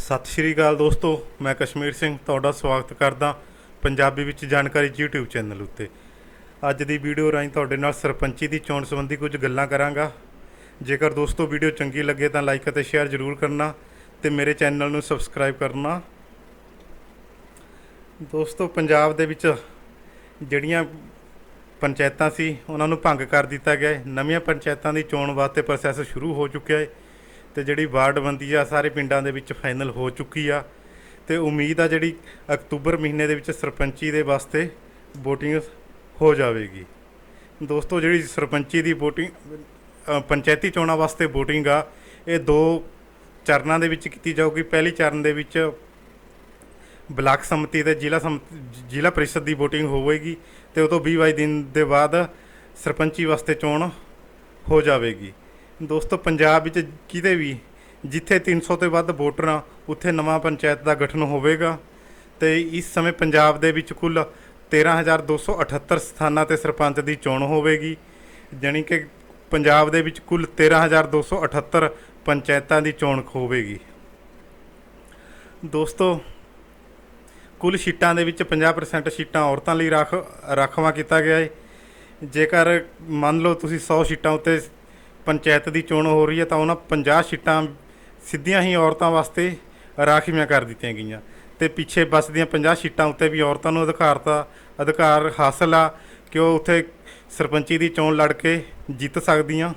ਸਤਿ ਸ਼੍ਰੀ ਅਕਾਲ ਦੋਸਤੋ, ਮੈਂ ਕਸ਼ਮੀਰ ਸਿੰਘ ਤੁਹਾਡਾ ਸਵਾਗਤ ਕਰਦਾ ਪੰਜਾਬੀ ਵਿੱਚ ਜਾਣਕਾਰੀ YouTube ਚੈਨਲ ਉੱਤੇ। ਅੱਜ ਦੀ ਵੀਡੀਓ ਰਾਹੀਂ ਤੁਹਾਡੇ ਨਾਲ ਸਰਪੰਚੀ ਦੀ ਚੋਣ ਸੰਬੰਧੀ ਕੁਝ ਗੱਲਾਂ ਕਰਾਂਗਾ। ਜੇਕਰ ਦੋਸਤੋ ਵੀਡੀਓ ਚੰਗੀ ਲੱਗੇ ਤਾਂ ਲਾਈਕ ਅਤੇ ਸ਼ੇਅਰ ਜ਼ਰੂਰ ਕਰਨਾ ਤੇ ਮੇਰੇ ਚੈਨਲ ਨੂੰ ਸਬਸਕ੍ਰਾਈਬ ਕਰਨਾ। ਦੋਸਤੋ, ਪੰਜਾਬ ਦੇ ਵਿੱਚ ਜਿਹੜੀਆਂ ਪੰਚਾਇਤਾਂ ਸੀ, ਉਹਨਾਂ ਨੂੰ ਭੰਗ ਕਰ ਦਿੱਤਾ ਗਿਆ ਹੈ। ਨਵੀਆਂ ਪੰਚਾਇਤਾਂ ਦੀ ਚੋਣ ਵਾਸਤੇ ਪ੍ਰੋਸੈਸ ਸ਼ੁਰੂ ਹੋ ਚੁੱਕਿਆ ਹੈ। ਤੇ ਜਿਹੜੀ ਵਾਰਡਬੰਦੀ ਆ, ਸਾਰੇ ਪਿੰਡਾਂ ਦੇ ਵਿੱਚ ਫਾਈਨਲ ਹੋ ਚੁੱਕੀ ਆ। ਤੇ ਉਮੀਦ ਆ ਜਿਹੜੀ ਅਕਤੂਬਰ ਮਹੀਨੇ ਦੇ ਵਿੱਚ ਸਰਪੰਚੀ ਦੇ ਵਾਸਤੇ VOTING ਹੋ ਜਾਵੇਗੀ। ਦੋਸਤੋ, ਜਿਹੜੀ ਸਰਪੰਚੀ ਦੀ VOTING ਪੰਚਾਇਤੀ ਚੋਣਾਂ ਵਾਸਤੇ VOTING ਆ, ਇਹ ਦੋ ਚਰਨਾਂ ਦੇ ਵਿੱਚ ਕੀਤੀ ਜਾਊਗੀ। ਪਹਿਲੀ ਚਰਨ ਦੇ ਵਿੱਚ ਬਲਾਕ ਸੰਮਤੀ ਤੇ ਜ਼ਿਲ੍ਹਾ ਸੰਮਤੀ ਜ਼ਿਲ੍ਹਾ ਪਰਿਸ਼ਦ ਦੀ VOTING ਹੋਵੇਗੀ ਤੇ ਉਹ ਤੋਂ 20 22 ਦਿਨ ਦੇ ਬਾਅਦ ਸਰਪੰਚੀ ਵਾਸਤੇ ਚੋਣ ਹੋ ਜਾਵੇਗੀ। ਦੋਸਤੋ, ਪੰਜਾਬ ਵਿੱਚ ਕਿਤੇ ਵੀ ਜਿੱਥੇ 300 ਤੋਂ ਵੱਧ ਵੋਟਰ ਆ, ਉੱਥੇ ਨਵਾਂ ਪੰਚਾਇਤ ਦਾ ਗਠਨ ਹੋਵੇਗਾ। ਤੇ ਇਸ ਸਮੇਂ ਪੰਜਾਬ ਦੇ ਵਿੱਚ ਕੁੱਲ 13278 ਸਥਾਨਾਂ ਤੇ ਸਰਪੰਚ ਦੀ ਚੋਣ ਹੋਵੇਗੀ। ਜਾਣੀ ਕਿ ਪੰਜਾਬ ਦੇ ਵਿੱਚ ਕੁੱਲ 13278 ਪੰਚਾਇਤਾਂ ਦੀ ਚੋਣ ਹੋਵੇਗੀ। ਦੋਸਤੋ, ਕੁੱਲ ਸੀਟਾਂ ਦੇ ਵਿੱਚ 50% ਸੀਟਾਂ ਔਰਤਾਂ ਲਈ ਰੱਖ, ਰਾਖਵਾਂ ਕੀਤਾ ਗਿਆ ਹੈ ਜੇਕਰ ਮੰਨ ਲਓ ਤੁਸੀਂ 100 ਸੀਟਾਂ ਉੱਤੇ ਪੰਚਾਇਤ ਦੀ ਚੋਣ ਹੋ ਰਹੀ ਹੈ ਤਾਂ ਉਹਨਾਂ 50 ਸੀਟਾਂ ਸਿੱਧੀਆਂ ਹੀ ਔਰਤਾਂ ਵਾਸਤੇ ਰਾਖਵੀਆਂ ਕਰ ਦਿੱਤੀਆਂ ਗਈਆਂ। ਤੇ ਪਿੱਛੇ ਬਸਦੀਆਂ 50 ਸੀਟਾਂ ਉੱਤੇ ਵੀ ਔਰਤਾਂ ਨੂੰ ਅਧਿਕਾਰਤਾ ਅਧਿਕਾਰ ਹਾਸਲ ਆ ਕਿ ਉਹ ਉੱਥੇ ਸਰਪੰਚੀ ਦੀ ਚੋਣ ਲੜ ਕੇ ਜਿੱਤ ਸਕਦੀਆਂ।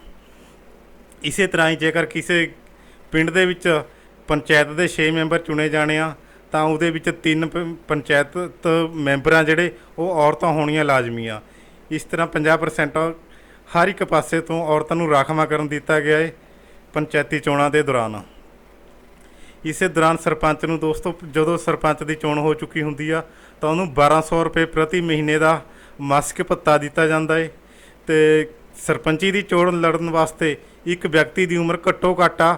ਇਸੇ ਤਰ੍ਹਾਂ ਹੀ ਜੇਕਰ ਕਿਸੇ ਪਿੰਡ ਦੇ ਵਿੱਚ ਪੰਚਾਇਤ ਦੇ 6 ਮੈਂਬਰ ਚੁਣੇ ਜਾਣੇ ਆ, ਤਾਂ ਉਹਦੇ ਵਿੱਚ ਤਿੰਨ ਪ- ਪੰਚਾਇਤ ਮੈਂਬਰਾਂ ਜਿਹੜੇ ਉਹ ਔਰਤਾਂ ਹੋਣੀਆਂ ਲਾਜ਼ਮੀ ਆ। ਇਸ ਤਰ੍ਹਾਂ 50% ਹਰ ਇੱਕ ਪਾਸੇ ਤੋਂ ਔਰਤਾਂ ਨੂੰ ਰਾਖਵਾਂ ਕਰਨ ਦਿੱਤਾ ਗਿਆ ਹੈ ਪੰਚਾਇਤੀ ਚੋਣਾਂ ਦੇ ਦੌਰਾਨ। ਇਸੇ ਦੌਰਾਨ ਸਰਪੰਚ ਨੂੰ ਦੋਸਤੋ, ਜਦੋਂ ਸਰਪੰਚ ਦੀ ਚੋਣ ਹੋ ਚੁੱਕੀ ਹੁੰਦੀ ਆ, ਤਾਂ ਉਹਨੂੰ 1200 ਰੁਪਏ ਪ੍ਰਤੀ ਮਹੀਨੇ ਦਾ ਮਾਸਿਕ ਭੱਤਾ ਦਿੱਤਾ ਜਾਂਦਾ ਹੈ ਤੇ ਸਰਪੰਚੀ ਦੀ ਚੋਣ ਲੜਨ ਵਾਸਤੇ ਇੱਕ ਵਿਅਕਤੀ ਦੀ ਉਮਰ ਘੱਟੋ ਘੱਟ ਆ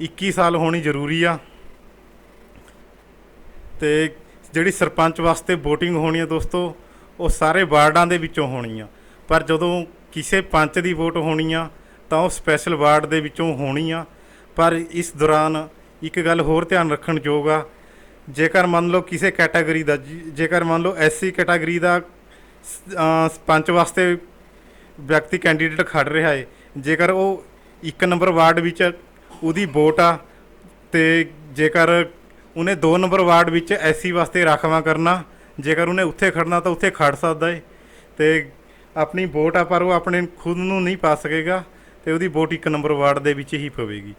21 ਸਾਲ ਹੋਣੀ ਜ਼ਰੂਰੀ ਆ। ਤੇ ਜਿਹੜੀ ਸਰਪੰਚ ਵਾਸਤੇ VOTING ਹੋਣੀ ਆ ਦੋਸਤੋ, ਉਹ ਸਾਰੇ ਵਾਰਡਾਂ ਦੇ ਵਿੱਚੋਂ ਹੋਣੀ ਆ। ਪਰ ਜਦੋਂ ਕਿਸੇ ਪੰਚ ਦੀ ਵੋਟ ਹੋਣੀ ਆ, ਤਾਂ ਉਹ ਸਪੈਸ਼ਲ ਵਾਰਡ ਦੇ ਵਿੱਚੋਂ ਹੋਣੀ ਆ। ਪਰ ਇਸ ਦੌਰਾਨ ਇੱਕ ਗੱਲ ਹੋਰ ਧਿਆਨ ਰੱਖਣ ਯੋਗ ਆ, ਜੇਕਰ ਮੰਨ ਲਓ ਕਿਸੇ ਕੈਟਾਗਰੀ ਦਾ, ਜੀ- ਜੇਕਰ ਮੰਨ ਲਓ ਐਸਸੀ ਕੈਟਾਗਰੀ ਦਾ ਪੰਚ ਵਾਸਤੇ ਵਿਅਕਤੀ ਕੈਂਡੀਡੇਟ ਖੜ ਰਿਹਾ ਹੈ ਜੇਕਰ ਉਹ ਇੱਕ ਨੰਬਰ ਵਾਰਡ ਵਿੱਚ ਉਹਦੀ ਵੋਟ ਆ, ਤੇ ਜੇਕਰ ਉਹਨੇ 2 ਨੰਬਰ ਵਾਰਡ ਵਿੱਚ ਐਸਸੀ ਵਾਸਤੇ ਰਾਖਵਾਂ ਕਰਨਾ, ਜੇਕਰ ਉਹਨੇ ਉੱਥੇ ਖੜਨਾ, ਤਾਂ ਉੱਥੇ ਖੜ ਸਕਦਾ ਹੈ ਤੇ ਆਪਣੀ ਵੋਟ ਆ, ਪਰ ਉਹ ਆਪਣੇ ਖੁਦ ਨੂੰ ਨਹੀਂ ਪਾ ਸਕੇਗਾ ਤੇ ਉਹਦੀ ਵੋਟ ਇੱਕ ਨੰਬਰ ਵਾਰਡ ਦੇ ਵਿੱਚ ਹੀ ਪਵੇਗੀ।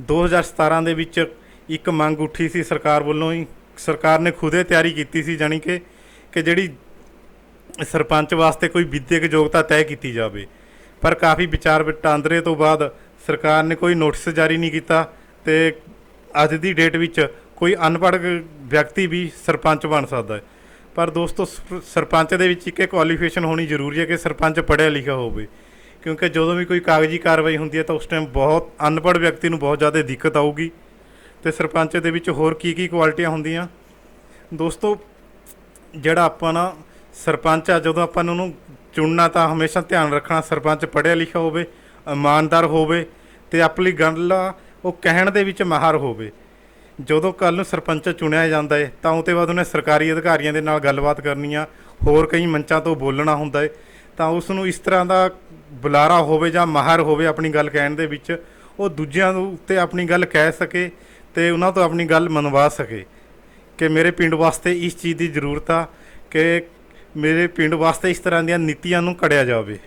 2017 ਦੇ ਵਿੱਚ ਇੱਕ ਮੰਗ ਉੱਠੀ ਸੀ ਸਰਕਾਰ ਵੱਲੋਂ ਹੀ। ਸਰਕਾਰ ਨੇ ਖੁਦੇ ਤਿਆਰੀ ਕੀਤੀ ਸੀ, ਜਾਣੀ ਕਿ ਕਿ ਜਿਹੜੀ ਸਰਪੰਚ ਵਾਸਤੇ ਕੋਈ ਵਿਦਿਅਕ ਯੋਗਤਾ ਤੈਅ ਕੀਤੀ ਜਾਵੇ। ਪਰ ਕਾਫੀ ਵਿਚਾਰ ਵਟਾਂਦਰੇ ਤੋਂ ਬਾਅਦ ਸਰਕਾਰ ਨੇ ਕੋਈ ਨੋਟਿਸ ਜਾਰੀ ਨਹੀਂ ਕੀਤਾ ਤੇ ਅੱਜ ਦੀ ਡੇਟ ਵਿੱਚ ਕੋਈ ਅਨਪੜ੍ਹ ਵਿਅਕਤੀ ਵੀ ਸਰਪੰਚ ਬਣ ਸਕਦਾ ਹੈ। ਪਰ ਦੋਸਤੋ ਸਰ- ਸਰਪੰਚ ਦੇ ਵਿੱਚ ਇੱਕ ਕੁਆਲੀਫਿਕੇਸ਼ਨ ਹੋਣੀ ਜ਼ਰੂਰੀ ਹੈ ਕਿ ਸਰਪੰਚ ਪੜ੍ਹਿਆ ਲਿਖਿਆ ਹੋਵੇ। ਕਿਉਂਕਿ ਜਦੋਂ ਵੀ ਕੋਈ ਕਾਗਜ਼ੀ ਕਾਰਵਾਈ ਹੁੰਦੀ ਹੈ ਤਾਂ ਉਸ ਟਾਈਮ ਬਹੁਤ ਅਨਪੜ੍ਹ ਵਿਅਕਤੀ ਨੂੰ ਬਹੁਤ ਜ਼ਿਆਦਾ ਦਿੱਕਤ ਆਊਗੀ। ਤੇ ਸਰਪੰਚ ਦੇ ਵਿੱਚ ਹੋਰ ਕੀ ਕੀ ਕੁਆਲਿਟੀਆਂ ਹੁੰਦੀਆਂ? ਦੋਸਤੋ, ਜਿਹੜਾ ਆਪਾਂ ਨਾ ਸਰਪੰਚ ਆ, ਜਦੋਂ ਆਪਾਂ ਨੂੰ ਉਹਨੂੰ ਚੁਣਨਾ ਤਾਂ ਹਮੇਸ਼ਾ ਧਿਆਨ ਰੱਖਣਾ ਸਰਪੰਚ ਪੜ੍ਹਿਆ ਲਿਖਿਆ ਹੋਵੇ, ਇਮਾਨਦਾਰ ਹੋਵੇ ਤੇ ਆਪਣੀ ਗੱਲ ਆ, ਉਹ ਕਹਿਣ ਦੇ ਵਿੱਚ ਮਾਹਰ ਹੋਵੇ। ਜਦੋਂ ਕੱਲ ਨੂੰ ਸਰਪੰਚ ਚੁਣਿਆ ਜਾਂਦਾ ਹੈ ਤਾਂ ਉਹ ਤੋਂ ਬਾਅਦ ਉਹਨੇ ਸਰਕਾਰੀ ਅਧਿਕਾਰੀਆਂ ਦੇ ਨਾਲ ਗੱਲਬਾਤ ਕਰਨੀ ਆ, ਹੋਰ ਕਈ ਮੰਚਾਂ ਤੋਂ ਬੋਲਣਾ ਹੁੰਦਾ ਹੈ ਤਾਂ ਉਸ ਨੂੰ ਇਸ ਤਰ੍ਹਾਂ ਦਾ ਬੁਲਾਰਾ ਹੋਵੇ ਜਾਂ ਮਾਹਰ ਹੋਵੇ ਆਪਣੀ ਗੱਲ ਕਹਿਣ ਦੇ ਵਿੱਚ, ਉਹ ਦੂਜਿਆਂ ਨੂੰ ਉੱਤੇ ਆਪਣੀ ਗੱਲ ਕਹਿ ਸਕੇ ਤੇ ਉਹਨਾਂ ਤੋਂ ਆਪਣੀ ਗੱਲ ਮਨਵਾ ਸਕੇ। ਕਿ ਮੇਰੇ ਪਿੰਡ ਵਾਸਤੇ ਇਸ ਚੀਜ਼ ਦੀ ਜ਼ਰੂਰਤ ਆ, ਕਿ ਮੇਰੇ ਪਿੰਡ ਵਾਸਤੇ ਇਸ ਤਰ੍ਹਾਂ ਦੀਆਂ ਨੀਤੀਆਂ ਨੂੰ ਕੜਿਆ ਜਾਵੇ।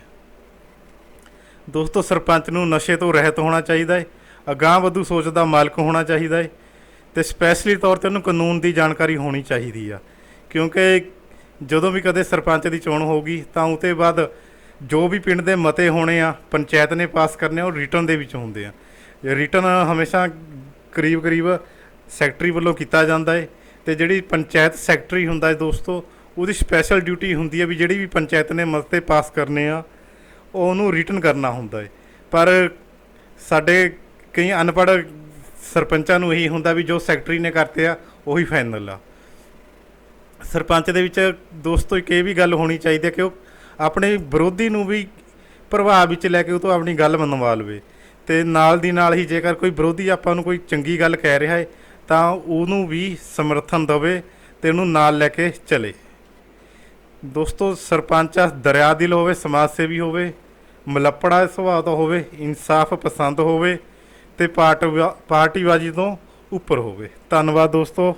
ਦੋਸਤੋ, ਸਰਪੰਚ ਨੂੰ ਨਸ਼ੇ ਤੋਂ ਰਹਿਤ ਹੋਣਾ ਚਾਹੀਦਾ ਹੈ ਅਗਾਂਹ ਵਧੂ ਸੋਚ ਦਾ ਮਾਲਕ ਹੋਣਾ ਚਾਹੀਦਾ ਹੈ ਤੇ ਸਪੈਸ਼ਲੀ ਤੌਰ ਤੇ ਉਹਨੂੰ ਕਾਨੂੰਨ ਦੀ ਜਾਣਕਾਰੀ ਹੋਣੀ ਚਾਹੀਦੀ ਆ। ਕਿਉਂਕਿ ਜਦੋਂ ਵੀ ਕਦੇ ਸਰਪੰਚ ਦੀ ਚੋਣ ਹੋਊਗੀ, ਤਾਂ ਉਹ ਤੋਂ ਬਾਅਦ ਜੋ ਵੀ ਪਿੰਡ ਦੇ ਮਤੇ ਹੋਣੇ ਆ, ਪੰਚਾਇਤ ਨੇ ਪਾਸ ਕਰਨੇ ਆ, ਉਹ ਰਿਟਰਨ ਦੇ ਵਿੱਚ ਹੁੰਦੇ ਆ। ਰਿਟਰਨ ਹਮੇਸ਼ਾ ਕਰੀਬ ਕਰੀਬ ਸੈਕਟਰੀ ਵੱਲੋਂ ਕੀਤਾ ਜਾਂਦਾ ਹੈ ਤੇ ਜਿਹੜੀ ਪੰਚਾਇਤ ਸੈਕਟਰੀ ਹੁੰਦਾ ਹੈ ਦੋਸਤੋ, ਉਹਦੀ ਸਪੈਸ਼ਲ ਡਿਊਟੀ ਹੁੰਦੀ ਹੈ ਵੀ ਜਿਹੜੀ ਵੀ ਪੰਚਾਇਤ ਨੇ ਮਤੇ ਪਾਸ ਕਰਨੇ ਆ ਉਹ ਉਹਨੂੰ ਰਿਟਰਨ ਕਰਨਾ ਹੁੰਦਾ ਹੈ ਪਰ ਸਾਡੇ ਕਈ ਅਨਪੜ੍ਹ ਸਰਪੰਚਾਂ ਨੂੰ ਇਹੀ ਹੁੰਦਾ ਵੀ ਜੋ ਸੈਕਟਰੀ ਨੇ ਕਰਤੇ ਆ, ਉਹੀ ਫਾਈਨਲ ਆ। ਸਰਪੰਚ ਦੇ ਵਿੱਚ ਦੋਸਤੋ, ਇੱਕ ਇਹ ਵੀ ਗੱਲ ਹੋਣੀ ਚਾਹੀਦੀ ਹੈ ਕਿ ਉਹ ਆਪਣੇ ਵਿਰੋਧੀ ਨੂੰ ਵੀ ਪ੍ਰਭਾਵ ਵਿੱਚ ਲੈ ਕੇ ਉਹ ਤੋਂ ਆਪਣੀ ਗੱਲ ਮੰਨਵਾ ਲਵੇ। ਤੇ ਨਾਲ ਦੀ ਨਾਲ ਹੀ ਜੇਕਰ ਕੋਈ ਵਿਰੋਧੀ ਆਪਾਂ ਨੂੰ ਕੋਈ ਚੰਗੀ ਗੱਲ ਕਹਿ ਰਿਹਾ ਹੈ ਤਾਂ ਉਹਨੂੰ ਵੀ ਸਮਰਥਨ ਦੇਵੇ ਤੇ ਉਹਨੂੰ ਨਾਲ ਲੈ ਕੇ ਚਲੇ। ਦੋਸਤੋ, ਸਰਪੰਚ ਆ, ਦਰਿਆ ਦਿਲ ਹੋਵੇ, ਸਮਾਜ ਸੇਵੀ ਹੋਵੇ, ਮਲੱਪੜਾ ਸੁਭਾਅ ਦਾ ਹੋਵੇ, ਇਨਸਾਫ ਪਸੰਦ ਹੋਵੇ ਤੇ ਪਾਰਟ ਪਾਰਟੀਬਾਜ਼ੀ ਤੋਂ ਉੱਪਰ ਹੋਵੇ। ਧੰਨਵਾਦ ਦੋਸਤੋ।